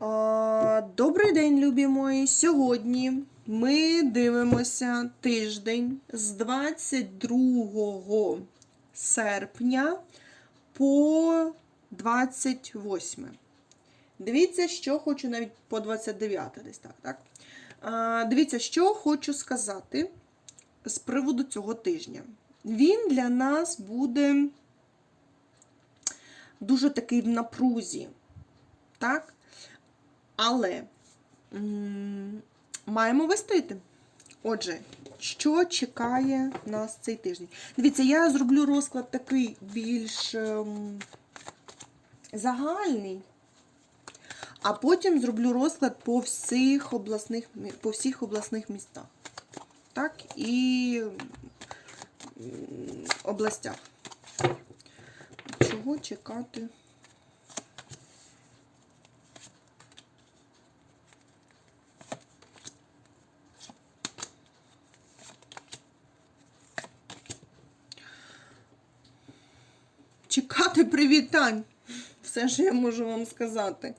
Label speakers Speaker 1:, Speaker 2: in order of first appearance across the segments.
Speaker 1: Добрий день, любі мої! Сьогодні ми дивимося тиждень з 22 серпня по 28. Дивіться, що хочу навіть по 29 десь так. так? Дивіться, що хочу сказати з приводу цього тижня. Він для нас буде дуже такий в напрузі. Так? Але маємо вестити. Отже, що чекає нас цей тиждень? Дивіться, я зроблю розклад такий більш ем, загальний, а потім зроблю розклад по всіх обласних, по всіх обласних містах. Так, і областях. Чого чекати? Чекати привітань. Все, що я можу вам сказати.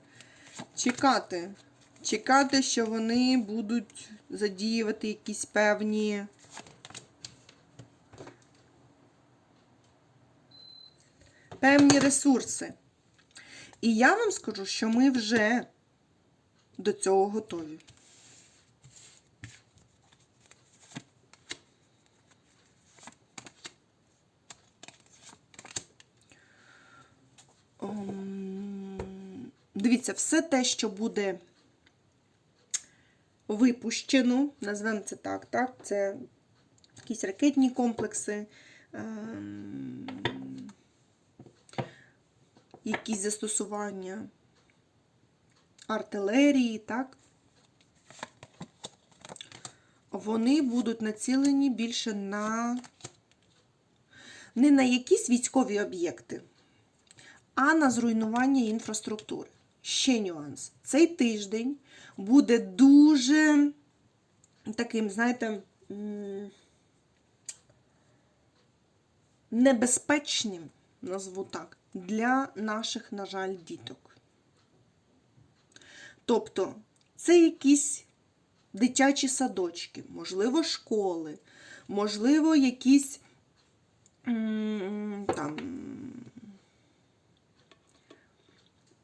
Speaker 1: Чекати. Чекати, що вони будуть задіювати якісь певні. Певні ресурси. І я вам скажу, що ми вже до цього готові. Дивіться, все те, що буде випущено, назвемо це так, так? Це якісь ракетні комплекси, ем, якісь застосування артилерії, так? Вони будуть націлені більше на не на якісь військові об'єкти а на зруйнування інфраструктури. Ще нюанс. Цей тиждень буде дуже таким, знаєте, небезпечним, назву так, для наших, на жаль, діток. Тобто, це якісь дитячі садочки, можливо, школи, можливо, якісь там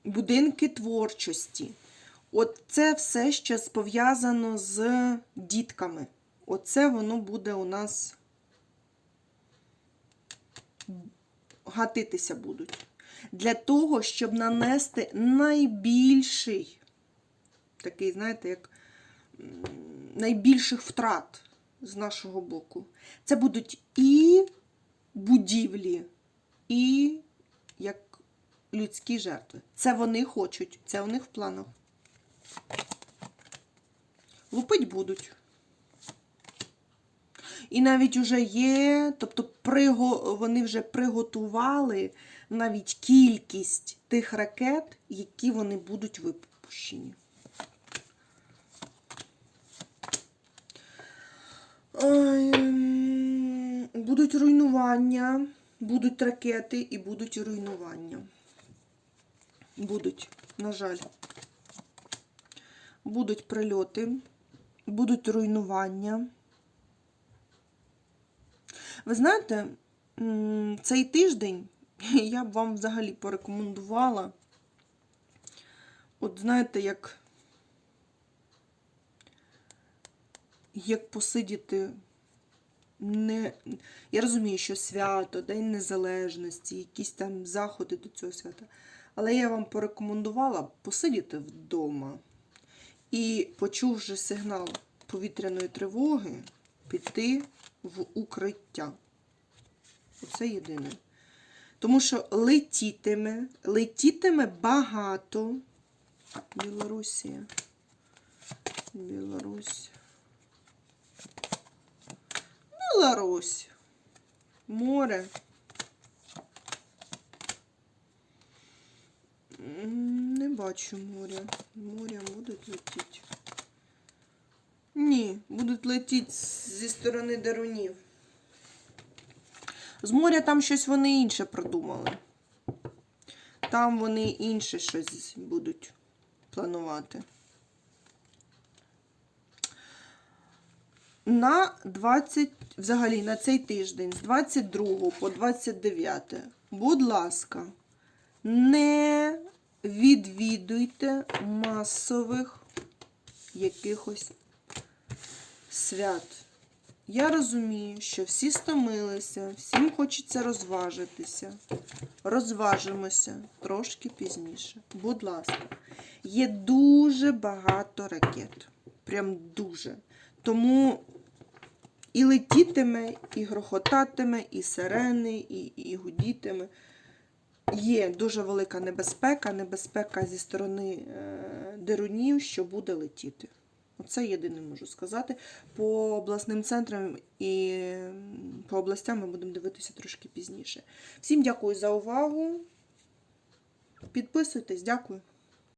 Speaker 1: будинки творчості. От це все, що пов'язано з дітками. Оце воно буде у нас гатитися будуть. Для того, щоб нанести найбільший, такий, знаєте, як найбільших втрат з нашого боку. Це будуть і будівлі, і як людські жертви. Це вони хочуть, це у них в планах. Лупить будуть. І навіть вже є, тобто приго, вони вже приготували навіть кількість тих ракет, які вони будуть випущені. Ем, Будуть руйнування, будуть ракети і будуть руйнування. Будуть, на жаль. Будуть прильоти, будуть руйнування. Ви знаєте, цей тиждень я б вам взагалі порекомендувала. От знаєте, як, як посидіти. Не... Я розумію, що свято, День Незалежності, якісь там заходи до цього свята. Але я вам порекомендувала посидіти вдома і, почувши сигнал повітряної тривоги, піти в укриття. Оце єдине. Тому що летітиме, летітиме багато. Білорусія. Білорусь. Білорусь. Море. М, Не бачу моря. Моря будуть летіти. Ні, будуть летіти зі сторони дарунів. З моря там щось вони інше придумали. Там вони інше щось будуть планувати. На 20, взагалі на цей тиждень з 22 по 29, будь ласка, не відвідуйте масових якихось свят. Я розумію, що всі стомилися, всім хочеться розважитися. Розважимося трошки пізніше. Будь ласка, є дуже багато ракет. Прям дуже. Тому і летітиме, і грохотатиме, і сирени, і, і гудітиме. Є дуже велика небезпека, небезпека зі сторони е, дерунів, що буде летіти. Оце єдине можу сказати. По обласним центрам і по областям ми будемо дивитися трошки пізніше. Всім дякую за увагу. Підписуйтесь, дякую.